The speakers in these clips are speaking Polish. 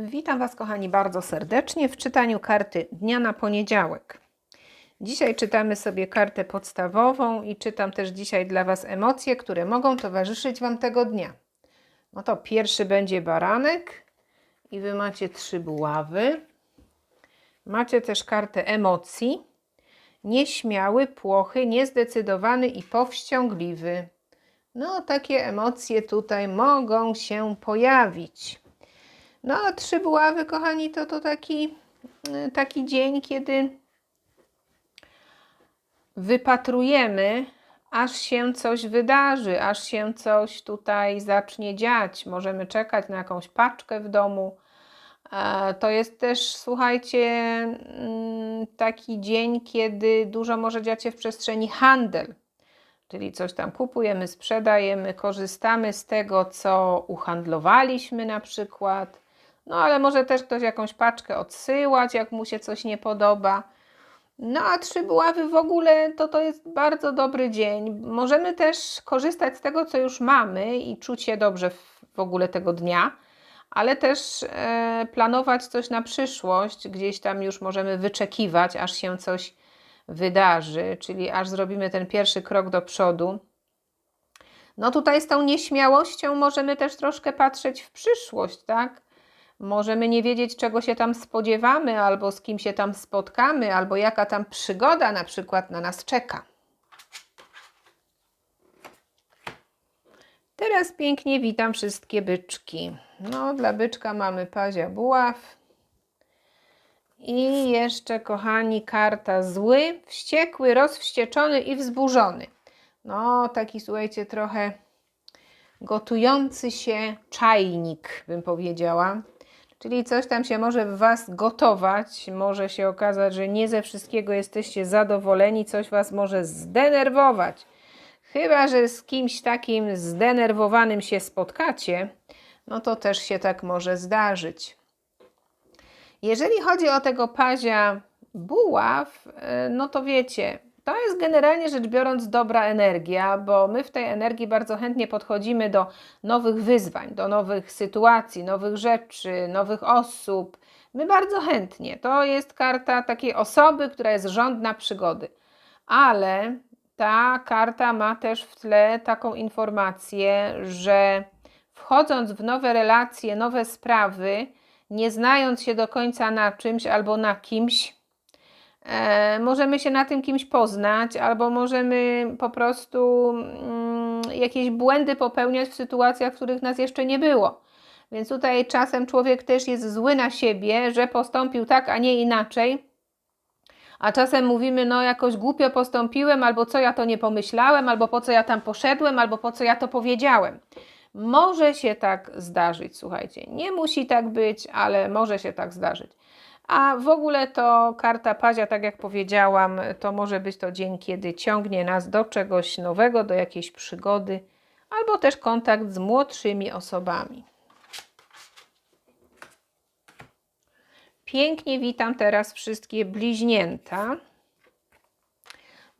Witam Was, kochani, bardzo serdecznie w czytaniu karty dnia na poniedziałek. Dzisiaj czytamy sobie kartę podstawową i czytam też dzisiaj dla Was emocje, które mogą towarzyszyć Wam tego dnia. No to pierwszy będzie baranek i Wy macie trzy buławy. Macie też kartę emocji. Nieśmiały, płochy, niezdecydowany i powściągliwy. No, takie emocje tutaj mogą się pojawić. No, a trzy buławy, kochani, to to taki, y, taki dzień, kiedy wypatrujemy, aż się coś wydarzy, aż się coś tutaj zacznie dziać. Możemy czekać na jakąś paczkę w domu. To jest też, słuchajcie, mm, taki dzień, kiedy dużo może dziać się w przestrzeni handel. Czyli coś tam kupujemy, sprzedajemy, korzystamy z tego, co uhandlowaliśmy na przykład. No ale może też ktoś jakąś paczkę odsyłać, jak mu się coś nie podoba. No a trzy buławy w ogóle to to jest bardzo dobry dzień. Możemy też korzystać z tego, co już mamy i czuć się dobrze w, ogóle tego dnia, ale też e, planować coś na przyszłość. Gdzieś tam już możemy wyczekiwać, aż się coś wydarzy, czyli aż zrobimy ten pierwszy krok do przodu. No tutaj z tą nieśmiałością możemy też troszkę patrzeć w przyszłość, tak? Możemy nie wiedzieć, czego się tam spodziewamy, albo z kim się tam spotkamy, albo jaka tam przygoda na przykład na nas czeka. Teraz pięknie witam wszystkie byczki. No, dla byczka mamy pazia buław. I jeszcze, kochani, karta zły, wściekły, rozwścieczony i wzburzony. No, taki, słuchajcie, trochę gotujący się czajnik, bym powiedziała. Czyli coś tam się może w Was gotować, może się okazać, że nie ze wszystkiego jesteście zadowoleni, coś Was może zdenerwować. Chyba, że z kimś takim zdenerwowanym się spotkacie, no to też się tak może zdarzyć. Jeżeli chodzi o tego pazia buław, e, no to wiecie, to jest generalnie rzecz biorąc dobra energia, bo my w tej energii bardzo chętnie podchodzimy do nowych wyzwań, do nowych sytuacji, nowych rzeczy, nowych osób. My bardzo chętnie. To jest karta takiej osoby, która jest żądna przygody. Ale ta karta ma też w tle taką informację, że wchodząc w nowe relacje, nowe sprawy, nie znając się do końca na czymś albo na kimś, e, możemy się na tym kimś poznać, albo możemy po prostu mm, jakieś błędy popełniać w sytuacjach, w których nas jeszcze nie było. Więc tutaj czasem człowiek też jest zły na siebie, że postąpił tak, a nie inaczej. A czasem mówimy, no jakoś głupio postąpiłem, albo co ja to nie pomyślałem, albo po co ja tam poszedłem, albo po co ja to powiedziałem. Może się tak zdarzyć, słuchajcie. Nie musi tak być, ale może się tak zdarzyć. A w ogóle to karta pazia, tak jak powiedziałam, to może być to dzień, kiedy ciągnie nas do czegoś nowego, do jakiejś przygody, albo też kontakt z młodszymi osobami. Pięknie witam teraz wszystkie bliźnięta.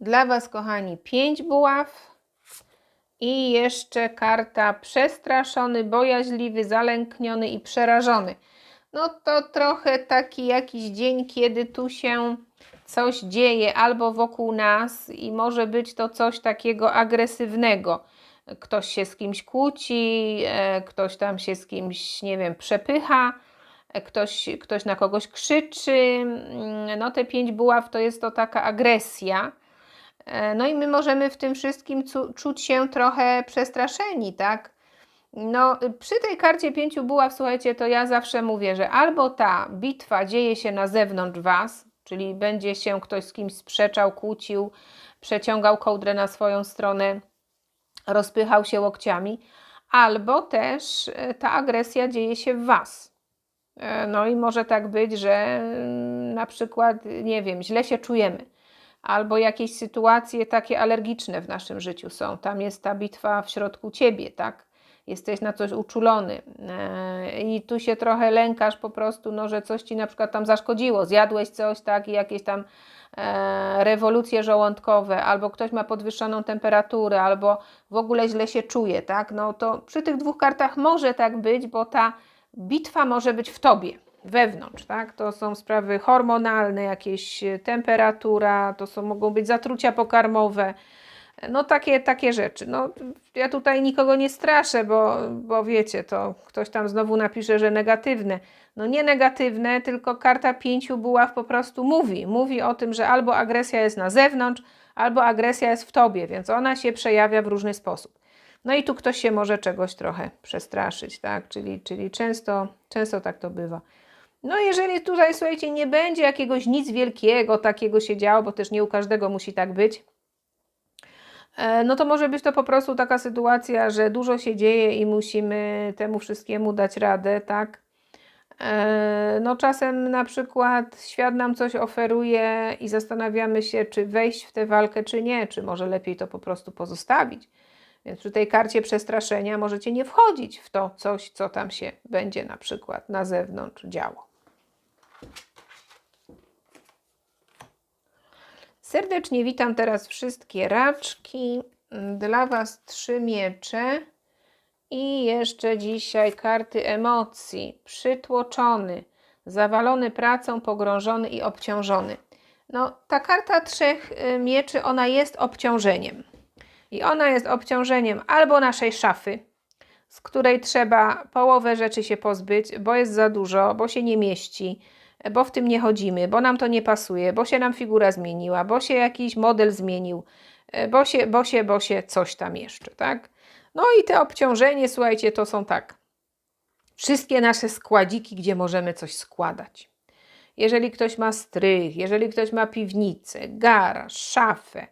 Dla Was, kochani, pięć buław i jeszcze karta przestraszony, bojaźliwy, zalękniony i przerażony. No to trochę taki jakiś dzień, kiedy tu się coś dzieje albo wokół nas i może być to coś takiego agresywnego. Ktoś się z kimś kłóci, e, ktoś tam się z kimś, nie wiem, przepycha, e, ktoś, ktoś na kogoś krzyczy. Mm, No te pięć buław to jest to taka agresja. E, No i my możemy w tym wszystkim czuć się trochę przestraszeni, tak? No, przy tej karcie pięciu buław, słuchajcie, to ja zawsze mówię, że albo ta bitwa dzieje się na zewnątrz Was, czyli będzie się ktoś z kimś sprzeczał, kłócił, przeciągał kołdrę na swoją stronę, rozpychał się łokciami, albo też y, ta agresja dzieje się w Was. E, No i może tak być, że mm, na przykład, nie wiem, źle się czujemy albo jakieś sytuacje takie alergiczne w naszym życiu są. Tam jest ta bitwa w środku ciebie, tak? Jesteś na coś uczulony e, i tu się trochę lękasz po prostu, no, że coś ci na przykład tam zaszkodziło, zjadłeś coś, tak, i jakieś tam e, rewolucje żołądkowe, albo ktoś ma podwyższoną temperaturę, albo w ogóle źle się czuje, tak? No to przy tych dwóch kartach może tak być, bo ta bitwa może być w tobie, wewnątrz, tak? To są sprawy hormonalne, jakieś e, temperatura, to są, mogą być zatrucia pokarmowe, no takie, takie rzeczy. No, ja tutaj nikogo nie straszę, bo, bo wiecie, to ktoś tam znowu napisze, że negatywne. No nie negatywne, tylko karta pięciu buław po prostu mówi. Mówi o tym, że albo agresja jest na zewnątrz, albo agresja jest w tobie, więc ona się przejawia w różny sposób. No i tu ktoś się może czegoś trochę przestraszyć, tak? Czyli, czyli często, często tak to bywa. No jeżeli tutaj, słuchajcie, nie będzie jakiegoś nic wielkiego takiego się działo, bo też nie u każdego musi tak być, no to może być to po prostu taka sytuacja, że dużo się dzieje i musimy temu wszystkiemu dać radę, tak? E, No czasem na przykład świat nam coś oferuje i zastanawiamy się, czy wejść w tę walkę, czy nie, czy może lepiej to po prostu pozostawić. Więc przy tej karcie przestraszenia możecie nie wchodzić w to coś, co tam się będzie na przykład na zewnątrz działo. Serdecznie witam teraz wszystkie raczki. Dla Was trzy miecze. I jeszcze dzisiaj karty emocji. Przytłoczony, zawalony pracą, pogrążony i obciążony. No, ta karta trzech y, mieczy, ona jest obciążeniem. I ona jest obciążeniem albo naszej szafy, z której trzeba połowę rzeczy się pozbyć, bo jest za dużo, bo się nie mieści, bo w tym nie chodzimy, bo nam to nie pasuje, bo się nam figura zmieniła, bo się jakiś model zmienił, e, bo się, bo się, bo się coś tam jeszcze, tak? No i te obciążenie, słuchajcie, to są tak. Wszystkie nasze składziki, gdzie możemy coś składać. Jeżeli ktoś ma strych, jeżeli ktoś ma piwnicę, garaż, szafę,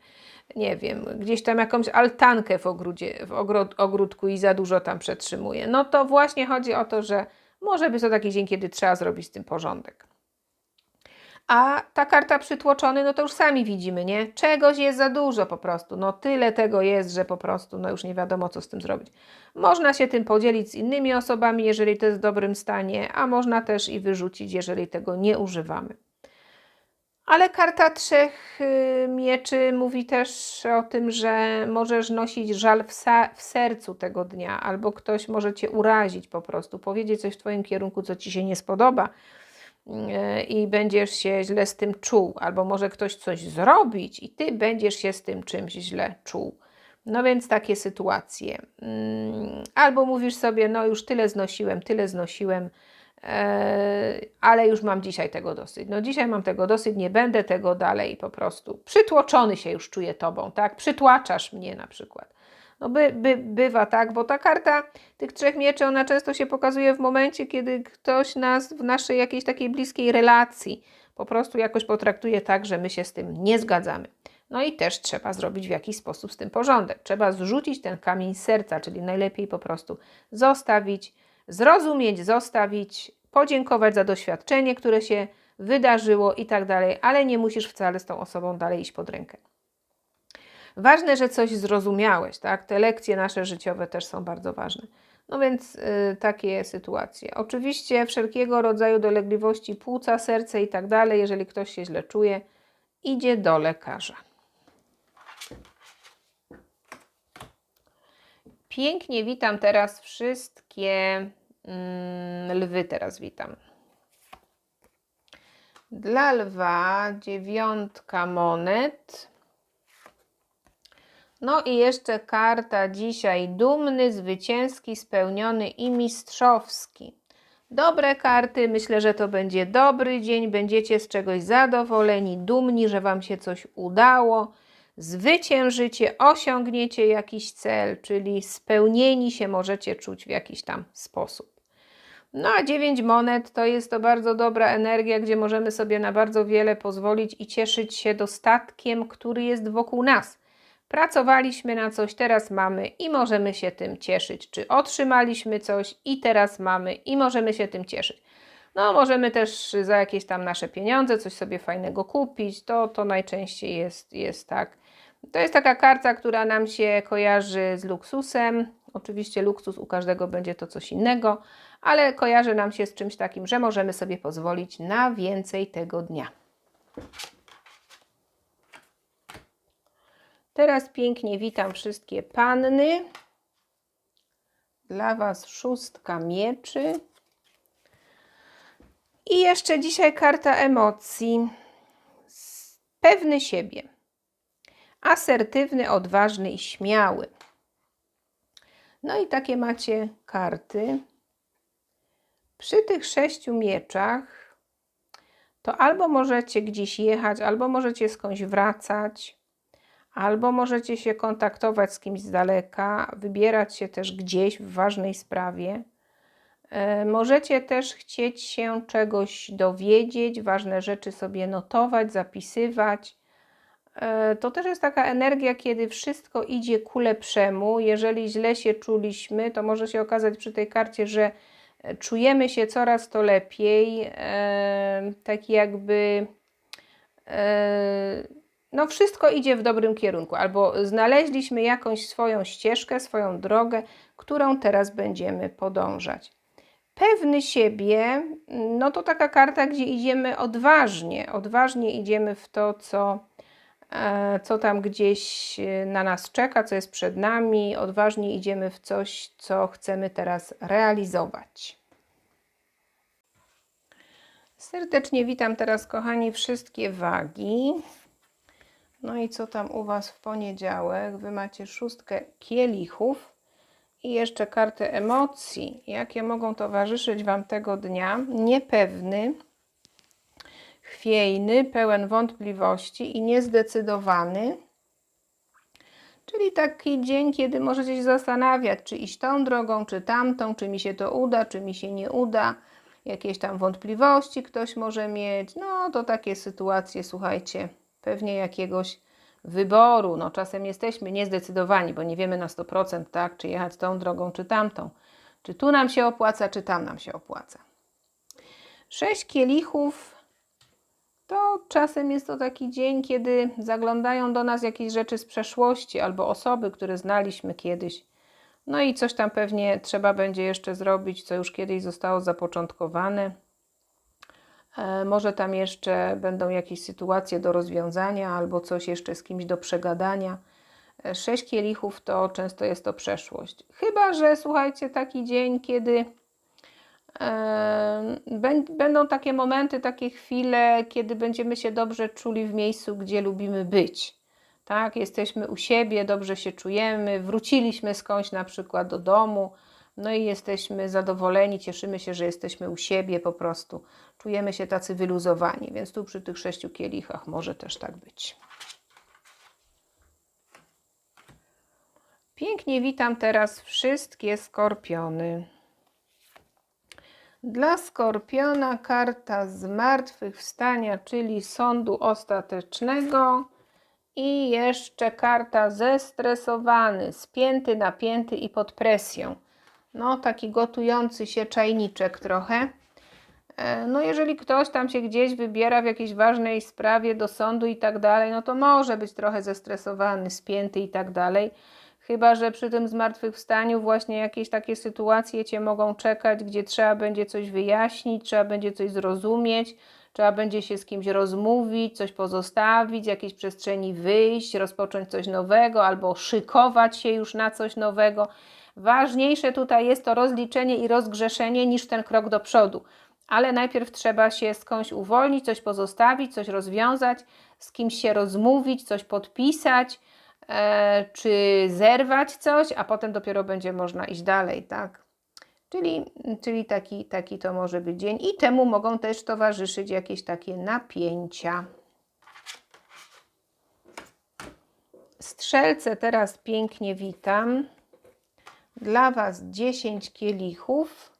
nie wiem, gdzieś tam jakąś altankę w, ogrodzie, w ogród, ogródku i za dużo tam przetrzymuje, no to właśnie chodzi o to, że może być to taki dzień, kiedy trzeba zrobić z tym porządek. A ta karta przytłoczony, no to już sami widzimy, nie? Czegoś jest za dużo po prostu. No tyle tego jest, że po prostu no już nie wiadomo, co z tym zrobić. Można się tym podzielić z innymi osobami, jeżeli to jest w dobrym stanie, a można też i wyrzucić, jeżeli tego nie używamy. Ale karta trzech y, mieczy mówi też o tym, że możesz nosić żal w, w, sercu tego dnia, albo ktoś może cię urazić po prostu, powiedzieć coś w twoim kierunku, co ci się nie spodoba i będziesz się źle z tym czuł, albo może ktoś coś zrobić i ty będziesz się z tym czymś źle czuł. No więc takie sytuacje. Mm, albo mówisz sobie, no już tyle znosiłem, tyle znosiłem, e, ale już mam dzisiaj tego dosyć. No dzisiaj mam tego dosyć, nie będę tego dalej po prostu. Przytłoczony się już czuję tobą, tak? Przytłaczasz mnie na przykład. No by, by, bywa tak, bo ta karta tych trzech mieczy, ona często się pokazuje w momencie, kiedy ktoś nas w naszej jakiejś takiej bliskiej relacji po prostu jakoś potraktuje tak, że my się z tym nie zgadzamy. No i też trzeba zrobić w jakiś sposób z tym porządek. Trzeba zrzucić ten kamień serca, czyli najlepiej po prostu zostawić, zrozumieć, zostawić, podziękować za doświadczenie, które się wydarzyło i tak dalej, ale nie musisz wcale z tą osobą dalej iść pod rękę. Ważne, że coś zrozumiałeś, tak? Te lekcje nasze życiowe też są bardzo ważne. No więc y, takie sytuacje. Oczywiście wszelkiego rodzaju dolegliwości płuca, serce i tak dalej, jeżeli ktoś się źle czuje, idzie do lekarza. Pięknie witam teraz wszystkie mm, lwy, teraz witam. Dla lwa dziewiątka monet. No i jeszcze karta dzisiaj dumny, zwycięski, spełniony i mistrzowski. Dobre karty, myślę, że to będzie dobry dzień, będziecie z czegoś zadowoleni, dumni, że Wam się coś udało, zwyciężycie, osiągniecie jakiś cel, czyli spełnieni się możecie czuć w jakiś tam sposób. No a 9 monet to jest to bardzo dobra energia, gdzie możemy sobie na bardzo wiele pozwolić i cieszyć się dostatkiem, który jest wokół nas. Pracowaliśmy na coś, teraz mamy i możemy się tym cieszyć. Czy otrzymaliśmy coś i teraz mamy i możemy się tym cieszyć. No, możemy też za jakieś tam nasze pieniądze coś sobie fajnego kupić. To, to najczęściej jest, jest tak. To jest taka karta, która nam się kojarzy z luksusem. Oczywiście luksus u każdego będzie to coś innego, ale kojarzy nam się z czymś takim, że możemy sobie pozwolić na więcej tego dnia. Teraz pięknie witam wszystkie panny. Dla Was szóstka mieczy. I jeszcze dzisiaj karta emocji. Pewny siebie. Asertywny, odważny i śmiały. No i takie macie karty. Przy tych sześciu mieczach to albo możecie gdzieś jechać, albo możecie skądś wracać, albo możecie się kontaktować z kimś z daleka, wybierać się też gdzieś w ważnej sprawie. E, Możecie też chcieć się czegoś dowiedzieć, ważne rzeczy sobie notować, zapisywać. E, To też jest taka energia, kiedy wszystko idzie ku lepszemu. Jeżeli źle się czuliśmy, to może się okazać przy tej karcie, że e, czujemy się coraz to lepiej. e, Tak jakby. No, wszystko idzie w dobrym kierunku, albo znaleźliśmy jakąś swoją ścieżkę, swoją drogę, którą teraz będziemy podążać. Pewny siebie, no to taka karta, gdzie idziemy odważnie, odważnie idziemy w to, co, e, co tam gdzieś e, na nas czeka, co jest przed nami, odważnie idziemy w coś, co chcemy teraz realizować. Serdecznie witam teraz, kochani, wszystkie wagi. No i co tam u Was w poniedziałek? Wy macie szóstkę kielichów i jeszcze kartę emocji. Jakie mogą towarzyszyć Wam tego dnia? Niepewny, chwiejny, pełen wątpliwości i niezdecydowany. Czyli taki dzień, kiedy możecie się zastanawiać, czy iść tą drogą, czy tamtą, czy mi się to uda, czy mi się nie uda. Jakieś tam wątpliwości ktoś może mieć. No to takie sytuacje, słuchajcie, pewnie jakiegoś wyboru. No czasem jesteśmy niezdecydowani, bo nie wiemy na 100%, tak, czy jechać tą drogą, czy tamtą. Czy tu nam się opłaca, czy tam nam się opłaca. Sześć kielichów to czasem jest to taki dzień, kiedy zaglądają do nas jakieś rzeczy z przeszłości albo osoby, które znaliśmy kiedyś. No i coś tam pewnie trzeba będzie jeszcze zrobić, co już kiedyś zostało zapoczątkowane. E, Może tam jeszcze będą jakieś sytuacje do rozwiązania albo coś jeszcze z kimś do przegadania. E, Sześć kielichów to często jest to przeszłość. Chyba, że słuchajcie, taki dzień, kiedy e, bę- będą takie momenty, takie chwile, kiedy będziemy się dobrze czuli w miejscu, gdzie lubimy być. Tak, jesteśmy u siebie, dobrze się czujemy, wróciliśmy skądś na przykład do domu, no i jesteśmy zadowoleni, cieszymy się, że jesteśmy u siebie po prostu. Czujemy się tacy wyluzowani, więc tu przy tych sześciu kielichach może też tak być. Pięknie witam teraz wszystkie skorpiony. Dla skorpiona karta zmartwychwstania, czyli sądu ostatecznego i jeszcze karta zestresowany, spięty, napięty i pod presją. No, taki gotujący się czajniczek trochę. E, No, jeżeli ktoś tam się gdzieś wybiera w jakiejś ważnej sprawie do sądu i tak dalej, no to może być trochę zestresowany, spięty i tak dalej. Chyba, że przy tym zmartwychwstaniu właśnie jakieś takie sytuacje Cię mogą czekać, gdzie trzeba będzie coś wyjaśnić, trzeba będzie coś zrozumieć, trzeba będzie się z kimś rozmówić, coś pozostawić, jakiejś przestrzeni wyjść, rozpocząć coś nowego albo szykować się już na coś nowego. Ważniejsze tutaj jest to rozliczenie i rozgrzeszenie niż ten krok do przodu. Ale najpierw trzeba się skądś uwolnić, coś pozostawić, coś rozwiązać, z kimś się rozmówić, coś podpisać, e, czy zerwać coś, a potem dopiero będzie można iść dalej, tak? Czyli, czyli taki, taki to może być dzień i temu mogą też towarzyszyć jakieś takie napięcia. Strzelce teraz pięknie witam. Dla Was 10 kielichów.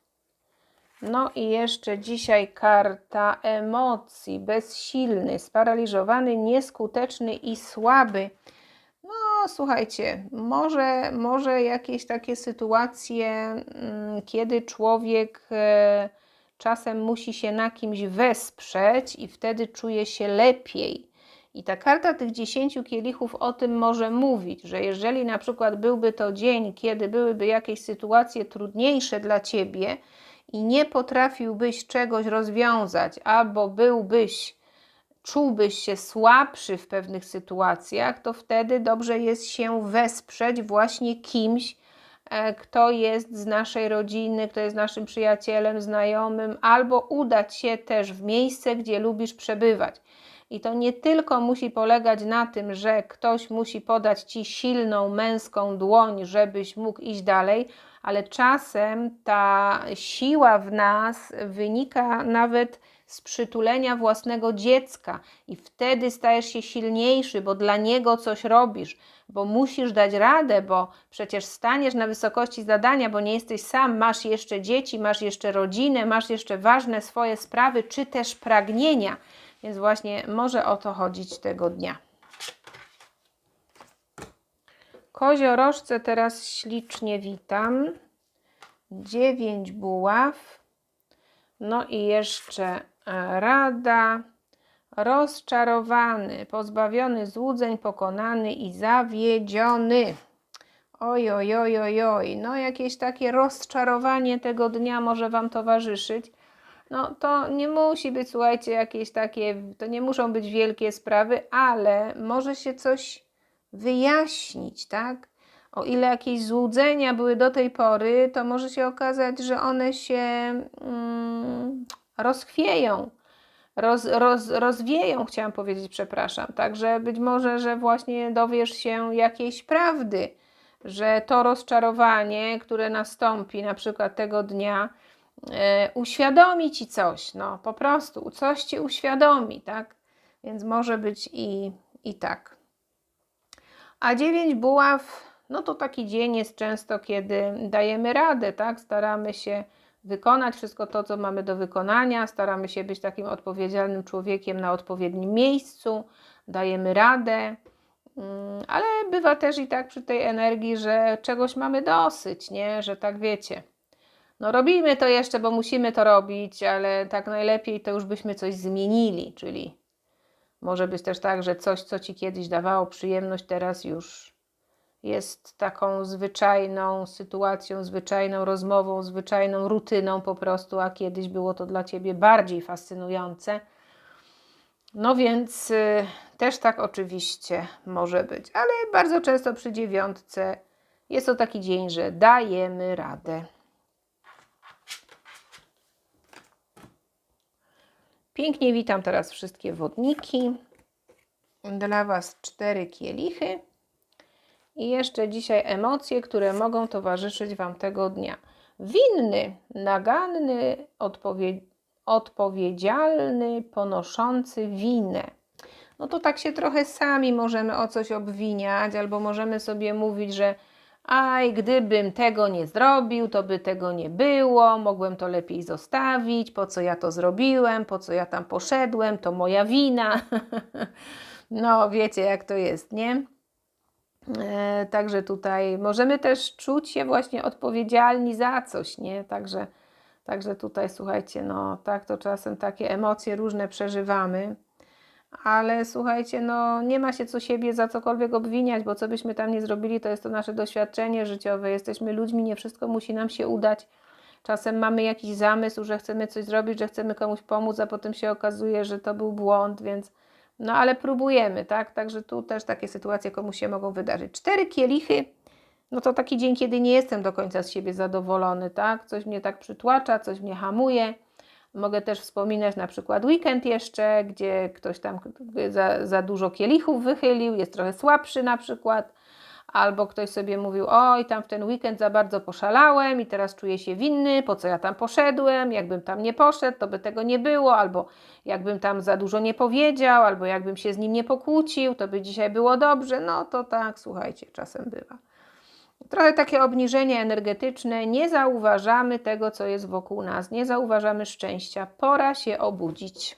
No i jeszcze dzisiaj karta emocji. Bezsilny, sparaliżowany, nieskuteczny i słaby. No, słuchajcie, może, może jakieś takie sytuacje, mm, kiedy człowiek e, czasem musi się na kimś wesprzeć i wtedy czuje się lepiej. I ta karta tych 10 kielichów o tym może mówić, że jeżeli na przykład byłby to dzień, kiedy byłyby jakieś sytuacje trudniejsze dla ciebie i nie potrafiłbyś czegoś rozwiązać, albo byłbyś czułbyś się słabszy w pewnych sytuacjach, to wtedy dobrze jest się wesprzeć właśnie kimś, e, kto jest z naszej rodziny, kto jest naszym przyjacielem, znajomym, albo udać się też w miejsce, gdzie lubisz przebywać. I to nie tylko musi polegać na tym, że ktoś musi podać ci silną męską dłoń, żebyś mógł iść dalej, ale czasem ta siła w nas wynika nawet z przytulenia własnego dziecka i wtedy stajesz się silniejszy, bo dla niego coś robisz, bo musisz dać radę, bo przecież staniesz na wysokości zadania, bo nie jesteś sam, masz jeszcze dzieci, masz jeszcze rodzinę, masz jeszcze ważne swoje sprawy, czy też pragnienia. Więc właśnie może o to chodzić tego dnia. Koziorożce teraz ślicznie witam. Dziewięć buław. No i jeszcze e, rada. Rozczarowany, pozbawiony złudzeń, pokonany i zawiedziony. Oj, oj, oj, oj, oj. No jakieś takie rozczarowanie tego dnia może Wam towarzyszyć. No to nie musi być, słuchajcie, jakieś takie, to nie muszą być wielkie sprawy, ale może się coś wyjaśnić, tak? O ile jakieś złudzenia były do tej pory, to może się okazać, że one się mm, rozchwieją, roz, roz, rozwieją, chciałam powiedzieć, przepraszam. Także być może, że właśnie dowiesz się jakiejś prawdy, że to rozczarowanie, które nastąpi na przykład tego dnia, uświadomi ci coś, no po prostu, coś ci uświadomi, tak? Więc może być i, i tak. A dziewięć buław, no to taki dzień jest często, kiedy dajemy radę, tak? Staramy się wykonać wszystko to, co mamy do wykonania, staramy się być takim odpowiedzialnym człowiekiem na odpowiednim miejscu, dajemy radę, mm, ale bywa też i tak przy tej energii, że czegoś mamy dosyć, nie? Że tak wiecie. No robimy to jeszcze, bo musimy to robić, ale tak najlepiej to już byśmy coś zmienili, czyli może być też tak, że coś, co ci kiedyś dawało przyjemność, teraz już jest taką zwyczajną sytuacją, zwyczajną rozmową, zwyczajną rutyną po prostu, a kiedyś było to dla ciebie bardziej fascynujące. No więc y, też tak oczywiście może być, ale bardzo często przy dziewiątce jest to taki dzień, że dajemy radę. Pięknie witam teraz wszystkie wodniki. Dla Was cztery kielichy. I jeszcze dzisiaj emocje, które mogą towarzyszyć Wam tego dnia. Winny, naganny, odpowie odpowiedzialny, ponoszący winę. No to tak się trochę sami możemy o coś obwiniać, albo możemy sobie mówić, że aj, gdybym tego nie zrobił, to by tego nie było, mogłem to lepiej zostawić, po co ja to zrobiłem, po co ja tam poszedłem, to moja wina. no, wiecie jak to jest, nie? E, także tutaj możemy też czuć się właśnie odpowiedzialni za coś, nie? Także, także tutaj słuchajcie, no tak to czasem takie emocje różne przeżywamy, ale słuchajcie, no nie ma się co siebie za cokolwiek obwiniać, bo co byśmy tam nie zrobili, to jest to nasze doświadczenie życiowe, jesteśmy ludźmi, nie wszystko musi nam się udać. Czasem mamy jakiś zamysł, że chcemy coś zrobić, że chcemy komuś pomóc, a potem się okazuje, że to był błąd, więc no ale próbujemy, tak? Także tu też takie sytuacje komuś się mogą wydarzyć. Cztery kielichy, no to taki dzień, kiedy nie jestem do końca z siebie zadowolony, tak? Coś mnie tak przytłacza, coś mnie hamuje. Mogę też wspominać na przykład weekend jeszcze, gdzie ktoś tam za, za dużo kielichów wychylił, jest trochę słabszy na przykład albo ktoś sobie mówił, oj, tam w ten weekend za bardzo poszalałem i teraz czuję się winny, po co ja tam poszedłem, jakbym tam nie poszedł, to by tego nie było, albo jakbym tam za dużo nie powiedział, albo jakbym się z nim nie pokłócił, to by dzisiaj było dobrze. No to tak, słuchajcie, czasem bywa. Trochę takie obniżenie energetyczne, nie zauważamy tego, co jest wokół nas, nie zauważamy szczęścia. Pora się obudzić.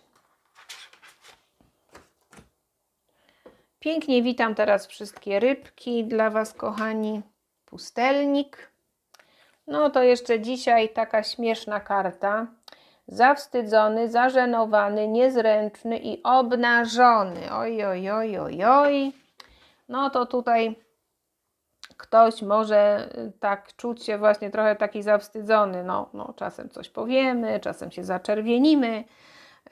Pięknie witam teraz wszystkie rybki dla Was, kochani. Pustelnik. No to jeszcze dzisiaj taka śmieszna karta. Zawstydzony, zażenowany, niezręczny i obnażony. Oj, oj, oj, oj, oj. No to tutaj ktoś może y, tak czuć się właśnie trochę taki zawstydzony. No, no czasem coś powiemy, czasem się zaczerwienimy,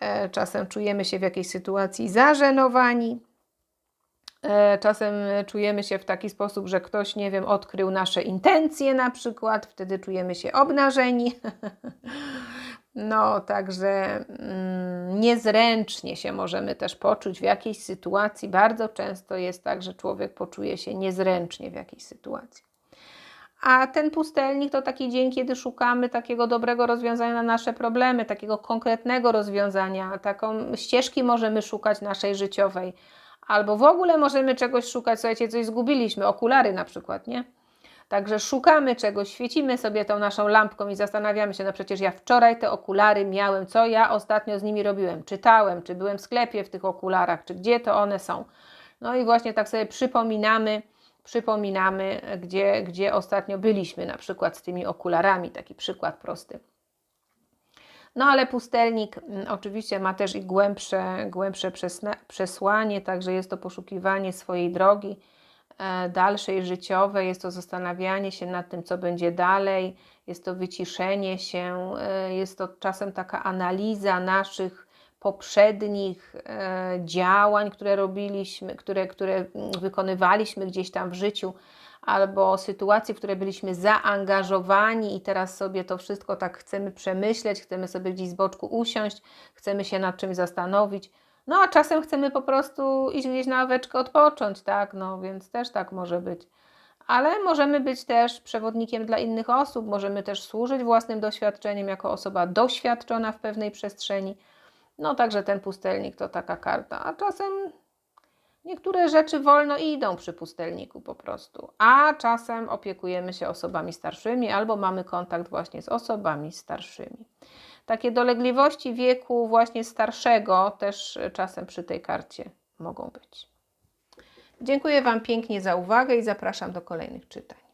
e, czasem czujemy się w jakiejś sytuacji zażenowani. E, Czasem czujemy się w taki sposób, że ktoś, nie wiem, odkrył nasze intencje na przykład, wtedy czujemy się obnażeni. No, także mm, niezręcznie się możemy też poczuć w jakiejś sytuacji. Bardzo często jest tak, że człowiek poczuje się niezręcznie w jakiejś sytuacji. A ten pustelnik to taki dzień, kiedy szukamy takiego dobrego rozwiązania na nasze problemy, takiego konkretnego rozwiązania, taką ścieżki możemy szukać naszej życiowej, albo w ogóle możemy czegoś szukać, słuchajcie, coś zgubiliśmy, okulary na przykład, nie? Także szukamy czegoś, świecimy sobie tą naszą lampką i zastanawiamy się, no przecież ja wczoraj te okulary miałem, co ja ostatnio z nimi robiłem? Czytałem, czy byłem w sklepie w tych okularach, czy gdzie to one są? No i właśnie tak sobie przypominamy, przypominamy, gdzie, gdzie ostatnio byliśmy, na przykład z tymi okularami, taki przykład prosty. No ale pustelnik mm, oczywiście ma też i głębsze, głębsze przesłanie, także jest to poszukiwanie swojej drogi dalszej życiowej, jest to zastanawianie się nad tym, co będzie dalej, jest to wyciszenie się, e, jest to czasem taka analiza naszych poprzednich e, działań, które robiliśmy, które, które wykonywaliśmy gdzieś tam w życiu, albo sytuacji, w które byliśmy zaangażowani i teraz sobie to wszystko tak chcemy przemyśleć, chcemy sobie gdzieś z boczku usiąść, chcemy się nad czymś zastanowić. No a czasem chcemy po prostu iść gdzieś na ławeczkę odpocząć, tak? No więc też tak może być. Ale możemy być też przewodnikiem dla innych osób, możemy też służyć własnym doświadczeniem jako osoba doświadczona w pewnej przestrzeni. No także ten pustelnik to taka karta, a czasem niektóre rzeczy wolno idą przy pustelniku po prostu, a czasem opiekujemy się osobami starszymi albo mamy kontakt właśnie z osobami starszymi. Takie dolegliwości wieku właśnie starszego też czasem przy tej karcie mogą być. Dziękuję Wam pięknie za uwagę i zapraszam do kolejnych czytań.